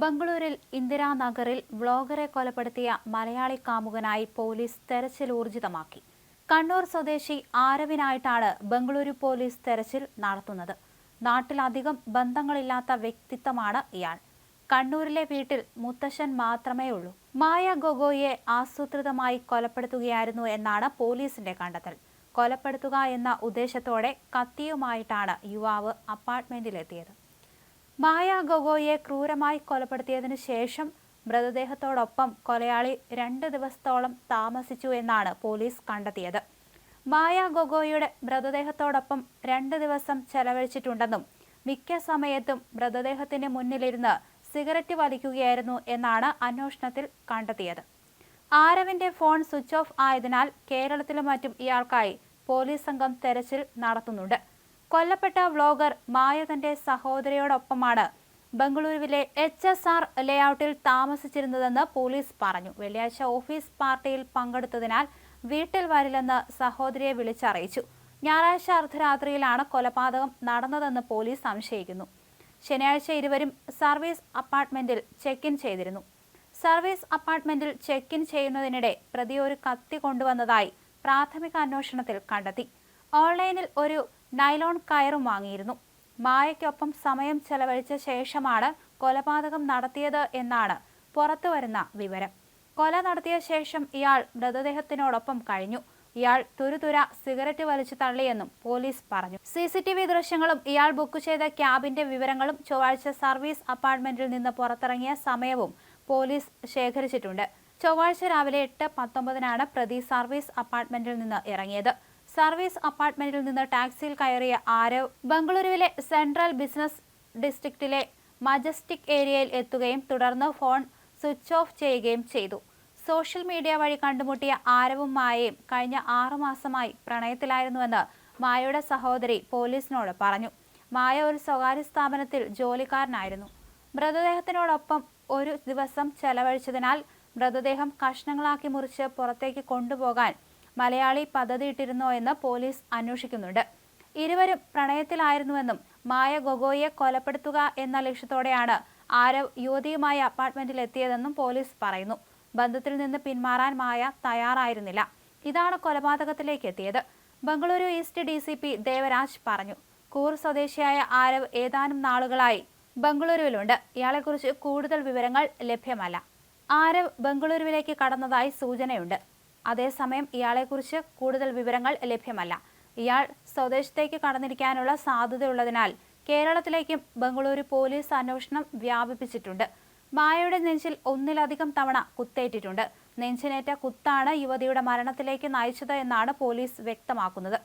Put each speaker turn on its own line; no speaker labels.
ബംഗളൂരിൽ ഇന്ദിരാനഗറിൽ വ്ളോഗറെ കൊലപ്പെടുത്തിയ മലയാളി കാമുകനായി പോലീസ് തെരച്ചിൽ ഊർജിതമാക്കി. കണ്ണൂർ സ്വദേശി ആരവിനായിട്ടാണ് ബംഗളൂരു പോലീസ് തെരച്ചിൽ നടത്തുന്നത്. നാട്ടിലധികം ബന്ധങ്ങളില്ലാത്ത വ്യക്തിത്വമാണ് ഇയാൾ. കണ്ണൂരിലെ വീട്ടിൽ മുത്തശ്ശൻ മാത്രമേ ഉള്ളൂ മായ ഗൊഗോയെ ആസൂത്രിതമായി കൊലപ്പെടുത്തുകയായിരുന്നു എന്നാണ് പോലീസിന്റെ കണ്ടെത്തൽ. കൊലപ്പെടുത്തുക എന്ന ഉദ്ദേശത്തോടെ കത്തിയുമായിട്ടാണ് യുവാവ് അപ്പാർട്ട്മെന്റിലെത്തിയത്. മായ ഗൊഗോയെ ക്രൂരമായി കൊലപ്പെടുത്തിയതിനു ശേഷം മൃതദേഹത്തോടൊപ്പം കൊലയാളി രണ്ട് ദിവസത്തോളം താമസിച്ചു എന്നാണ് പോലീസ് കണ്ടെത്തിയത്. മായ ഗൊഗോയുടെ മൃതദേഹത്തോടൊപ്പം രണ്ട് ദിവസം ചെലവഴിച്ചിട്ടുണ്ടെന്നും മിക്ക സമയത്തും മൃതദേഹത്തിന് മുന്നിലിരുന്ന് സിഗരറ്റ് വലിക്കുകയായിരുന്നു എന്നാണ് അന്വേഷണത്തിൽ കണ്ടെത്തിയത്. ആരവിന്റെ ഫോൺ സ്വിച്ച് ഓഫ് ആയതിനാൽ കേരളത്തിലും മറ്റും ഇയാൾക്കായി പോലീസ് സംഘം തെരച്ചിൽ നടത്തുന്നുണ്ട്. കൊല്ലപ്പെട്ട വ്ളോഗർ മായ തന്റെ സഹോദരിയോടൊപ്പമാണ് ബംഗളൂരുവിലെ എച്ച് എസ് ആർ ലേഔട്ടിൽ താമസിച്ചിരുന്നതെന്ന് പോലീസ് പറഞ്ഞു. വെള്ളിയാഴ്ച ഓഫീസ് പാർട്ടിയിൽ പങ്കെടുത്തതിനാൽ വീട്ടിൽ വരില്ലെന്ന് സഹോദരിയെ വിളിച്ചറിയിച്ചു. ഞായറാഴ്ച അർദ്ധരാത്രിയിലാണ് കൊലപാതകം നടന്നതെന്ന് പോലീസ് സംശയിക്കുന്നു. ശനിയാഴ്ച ഇരുവരും സർവീസ് അപ്പാർട്ട്മെന്റിൽ ചെക്ക് ഇൻ ചെയ്തിരുന്നു. സർവീസ് അപ്പാർട്ട്മെന്റിൽ ചെക്ക് ഇൻ ചെയ്യുന്നതിനിടെ പ്രതി ഒരു കത്തി കൊണ്ടുവന്നതായി പ്രാഥമിക അന്വേഷണത്തിൽ കണ്ടെത്തി. ഓൺലൈനിൽ ഒരു നൈലോൺ കയറും വാങ്ങിയിരുന്നു. മായയ്ക്കൊപ്പം സമയം ചെലവഴിച്ച ശേഷമാണ് കൊലപാതകം നടത്തിയത് എന്നാണ് പുറത്തുവരുന്ന വിവരം. കൊല നടത്തിയ ശേഷം ഇയാൾ മൃതദേഹത്തിനോടൊപ്പം കഴിഞ്ഞു. ഇയാൾ തുരുതുര സിഗരറ്റ് വലിച്ചു തള്ളിയെന്നും പോലീസ് പറഞ്ഞു. സി സി ടി വി ദൃശ്യങ്ങളും ഇയാൾ ബുക്ക് ചെയ്ത ക്യാബിന്റെ വിവരങ്ങളും ചൊവ്വാഴ്ച സർവീസ് അപ്പാർട്ട്മെന്റിൽ നിന്ന് പുറത്തിറങ്ങിയ സമയവും പോലീസ് ശേഖരിച്ചിട്ടുണ്ട്. ചൊവ്വാഴ്ച രാവിലെ എട്ട് പത്തൊമ്പതിനാണ് പ്രതി സർവീസ് അപ്പാർട്ട്മെന്റിൽ നിന്ന് ഇറങ്ങിയത്. സർവീസ് അപ്പാർട്ട്മെന്റിൽ നിന്ന് ടാക്സിയിൽ കയറിയ ആരവ് ബംഗളൂരുവിലെ സെൻട്രൽ ബിസിനസ് ഡിസ്ട്രിക്റ്റിലെ മജസ്റ്റിക് ഏരിയയിൽ എത്തുകയും തുടർന്ന് ഫോൺ സ്വിച്ച് ഓഫ് ചെയ്യുകയും ചെയ്തു. സോഷ്യൽ മീഡിയ വഴി കണ്ടുമുട്ടിയ ആരവും മായയും കഴിഞ്ഞ ആറുമാസമായി പ്രണയത്തിലായിരുന്നുവെന്ന് മായയുടെ സഹോദരി പോലീസിനോട് പറഞ്ഞു. മായ ഒരു സ്വകാര്യ സ്ഥാപനത്തിൽ ജോലിക്കാരനായിരുന്നു. മൃതദേഹത്തിനോടൊപ്പം ഒരു ദിവസം ചെലവഴിച്ചതിനാൽ മൃതദേഹം കഷ്ണങ്ങളാക്കി മുറിച്ച് പുറത്തേക്ക് കൊണ്ടുപോകാൻ മലയാളി പദ്ധതിയിട്ടിരുന്നോ എന്ന് പോലീസ് അന്വേഷിക്കുന്നുണ്ട്. ഇരുവരും പ്രണയത്തിലായിരുന്നുവെന്നും മായ ഗൊഗോയെ കൊലപ്പെടുത്തുക എന്ന ലക്ഷ്യത്തോടെയാണ് ആരവ് യുവതിയുമായി അപ്പാർട്ട്മെന്റിൽ എത്തിയതെന്നും പോലീസ് പറയുന്നു. ബന്ധത്തിൽ നിന്ന് പിന്മാറാൻ മായ തയ്യാറായിരുന്നില്ല. ഇതാണ് കൊലപാതകത്തിലേക്ക് എത്തിയത്. Bengaluru East D C P Devaraj പറഞ്ഞു. കൂർ സ്വദേശിയായ ആരവ് ഏതാനും നാളുകളായി ബംഗളൂരുവിലുണ്ട്. ഇയാളെക്കുറിച്ച് കൂടുതൽ വിവരങ്ങൾ ലഭ്യമല്ല. ആരവ് ബംഗളൂരുവിലേക്ക് കടന്നതായി സൂചനയുണ്ട്. അതേസമയം ഇയാളെക്കുറിച്ച് കൂടുതൽ വിവരങ്ങൾ ലഭ്യമല്ല. ഇയാൾ സ്വദേശത്തേക്ക് കടന്നിരിക്കാനുള്ള സാധ്യതയുള്ളതിനാൽ കേരളത്തിലേക്കും ബംഗളൂരു പോലീസ് അന്വേഷണം വ്യാപിപ്പിച്ചിട്ടുണ്ട്. മായയുടെ നെഞ്ചിൽ ഒന്നിലധികം തവണ കുത്തേറ്റിട്ടുണ്ട്. നെഞ്ചിനേറ്റ കുത്താണ് യുവതിയുടെ മരണത്തിലേക്ക് നയിച്ചത് എന്നാണ് പോലീസ് വ്യക്തമാക്കുന്നത്.